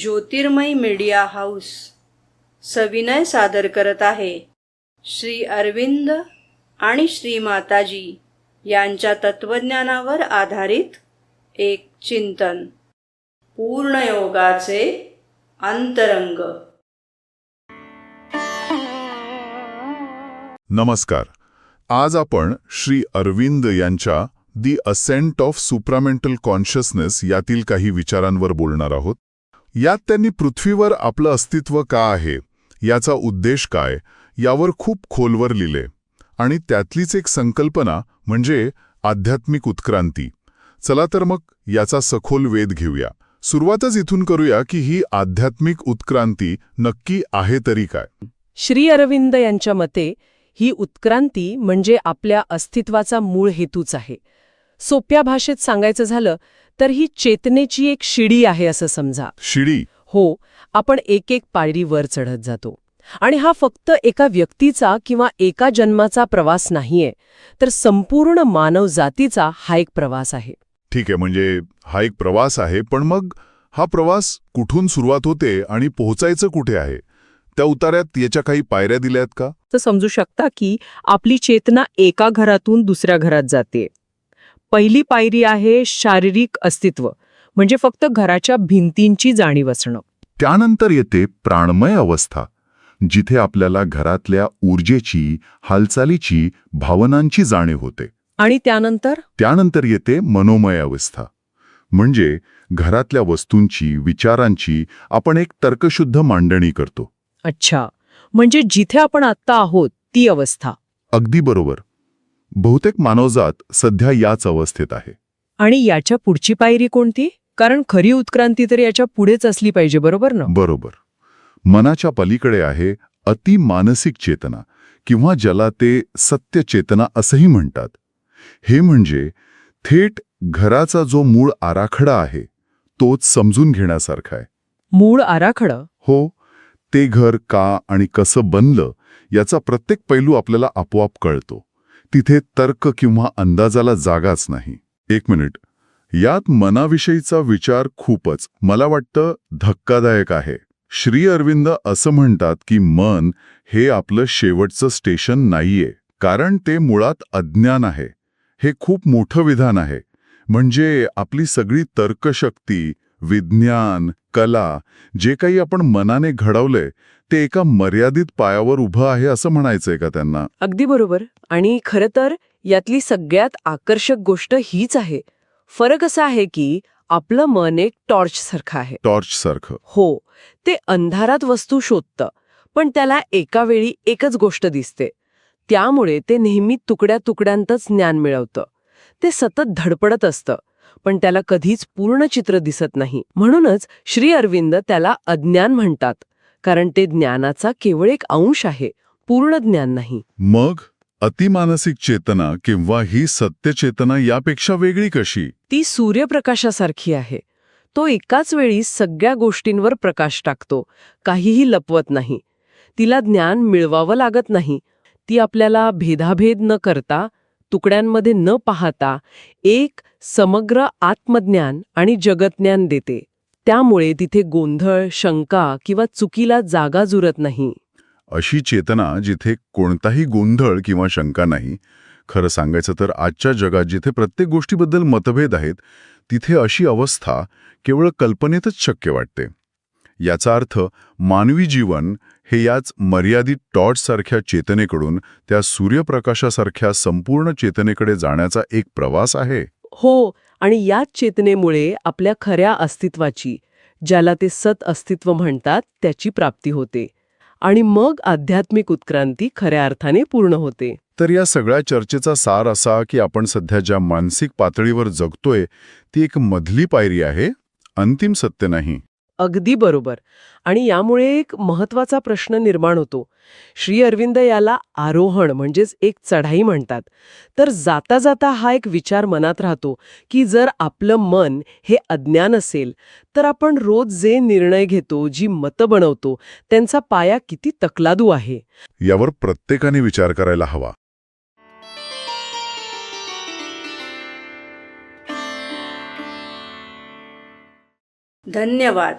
ज्योतिर्मय media house सविनय सादर करत आहे. श्री अरविंद आणि श्री माताजी यांच्या तत्वज्ञानावर आधारित एक चिंतन. पूर्णयोगाचे अंतरंग. नमस्कार. आज आपण श्री अरविंद यांच्या the ascent of supramental consciousness यातील काही विचारांवर बोलणार आहोत. यात त्यांनी पृथ्वीवर आपलं अस्तित्व का आहे याचा उद्देश काय यावर खूप खोलवर लिहिले. आणि त्यातलीच एक संकल्पना म्हणजे आध्यात्मिक उत्क्रांती. चला तर मग याचा सखोल वेध घेऊया. सुरुवातच इथून करूया की ही आध्यात्मिक उत्क्रांती नक्की आहे तरी काय. श्री अरविंद यांच्या मते ही उत्क्रांती म्हणजे आपल्या अस्तित्वाचा मूळ हेतूच आहे. सोप्या भाषेत सांगायचं झालं तर ही चेतनेची एक शिडी आहे असं समजा. शिडी? हो आपण एक एक पायरी वर चढत जातो. आणि हा फक्त एका व्यक्तीचा किंवा एका जन्माचा प्रवास नाहीये तर संपूर्ण मानवजातीचा हा एक प्रवास आहे. ठीक आहे म्हणजे हा एक प्रवास आहे पण मग हा प्रवास कुठून सुरुवात होते आणि पोहोचायचं कुठे आहे? त्या उतार्यात याच्या काही पायऱ्या दिल्यात का? तर समजू शकता की आपली चेतना एका घरातून दुसऱ्या घरात जाते. पहिली पायरी आहे शारीरिक अस्तित्व म्हणजे फक्त घराच्या भिंतींची जाणीव असणं. त्यानंतर येते प्राणमय अवस्था जिथे आपल्याला घरातल्या ऊर्जेची हालचालीची भावनांची जाणीव होते. आणि त्यानंतर? त्यानंतर येते मनोमय अवस्था म्हणजे घरातल्या वस्तूंची विचारांची आपण एक तर्कशुद्ध मांडणी करतो. अच्छा म्हणजे जिथे आपण आत्ता आहोत ती अवस्था. अगदी बरोबर. बहुतेक मानवजात सध्या याच अवस्थेत आहे. आणि याच्या पुढची पायरी कोणती? कारण खरी उत्क्रांती तर याच्या पुढेच असली पाहिजे बरोबर ना? बरोबर. मनाच्या पलीकडे आहे अतिमानसिक चेतना किंवा ज्याला ते सत्य चेतना असंही म्हणतात. हे म्हणजे थेट घराचा जो मूळ आराखडा आहे तोच समजून घेण्यासारखा आहे. मूळ आराखडा? हो ते घर का आणि कसं बनलं याचा प्रत्येक पैलू आपल्याला आपोआप कळतो. तिथे तर्क किंवा अंदाजाला जागाच नाही. एक मिनिट. यात मनाविषयीचा विचार खूपच मला वाटतं धक्कादायक आहे. श्री अरविंद असं म्हणतात की मन हे आपलं शेवटचं स्टेशन नाहीये कारण ते मुळात अज्ञान आहे. हे खूप मोठं विधान आहे. म्हणजे आपली सगळी तर्कशक्ती विज्ञान कला जे काही आपण मनाने घडवलंय ते एका मर्यादित पायावर उभं आहे असं म्हणायचंय का त्यांना? अगदी बरोबर. आणि खरं तर यातली सगळ्यात आकर्षक गोष्ट हीच आहे. फरक असा आहे की आपलं मन एक टॉर्च सारखं आहे. टॉर्च सारखं. हो ते अंधारात वस्तू शोधतं पण त्याला एका वेळी एकच गोष्ट दिसते. त्यामुळे ते नेहमी तुकड्या तुकड्यांतच ज्ञान मिळवतं. ते सतत धडपडत असतं पण त्याला कधीच पूर्ण चित्र दिसत नाही. म्हणूनच श्री अरविंद त्याला अज्ञान म्हणतात. कारण ते ज्ञानाचा केवळ एक अंश आहे पूर्ण ज्ञान नाही. मग अतिमानसिक चेतना किंवा ही सत्य चेतना यापेक्षा वेगळी कशी? ती सूर्यप्रकाशासारखी आहे. तो एकाच वेळी सगळ्या गोष्टींवर प्रकाश टाकतो काहीही लपवत नाही. तिला ज्ञान मिळवावं लागत नाही. ती आपल्याला भेदाभेद न करता तुकड्यांमध्ये न पाहता एक समग्र आत्मज्ञान आणि जगज्ञान देते. त्यामुळे तिथे गोंधळ शंका किंवा चुकीला जागा जुरत नाही. अशी चेतना जिथे कोणताही गोंधळ किंवा शंका नाही खरं सांगायचं तर आजच्या जगात जिथे प्रत्येक गोष्टीबद्दल मतभेद आहेत तिथे अशी अवस्था केवळ कल्पनेतच शक्य वाटते. याचा अर्थ मानवी जीवन हे याच मर्यादित टॉर्चसारख्या चेतनेकडून त्या सूर्यप्रकाशासारख्या संपूर्ण चेतनेकडे जाण्याचा एक प्रवास आहे. हो आणि याच चेतनेमुळे आपल्या खऱ्या अस्तित्वाची ज्याला ते सत अस्तित्व म्हणतात त्याची प्राप्ती होते. आणि मग आध्यात्मिक उत्क्रांती खऱ्या अर्थाने पूर्ण होते. तर या सगळ्या चर्चेचा सार असा की आपण सध्या ज्या मानसिक पातळीवर जगतोय ती एक मधली पायरी आहे अंतिम सत्य नाही. अगदी बरोबर. आणि यामुळे एक महत्त्वाचा प्रश्न निर्माण होतो. श्री अरविंद याला आरोहण म्हणजेच एक चढाई म्हणतात. तर जाता जाता हा एक विचार मनात राहतो की जर आपलं मन हे अज्ञान असेल तर आपण रोज जे निर्णय घेतो जी मतं बनवतो त्यांचा पाया किती तकलादू आहे? यावर प्रत्येकाने विचार करायला हवा. धन्यवाद.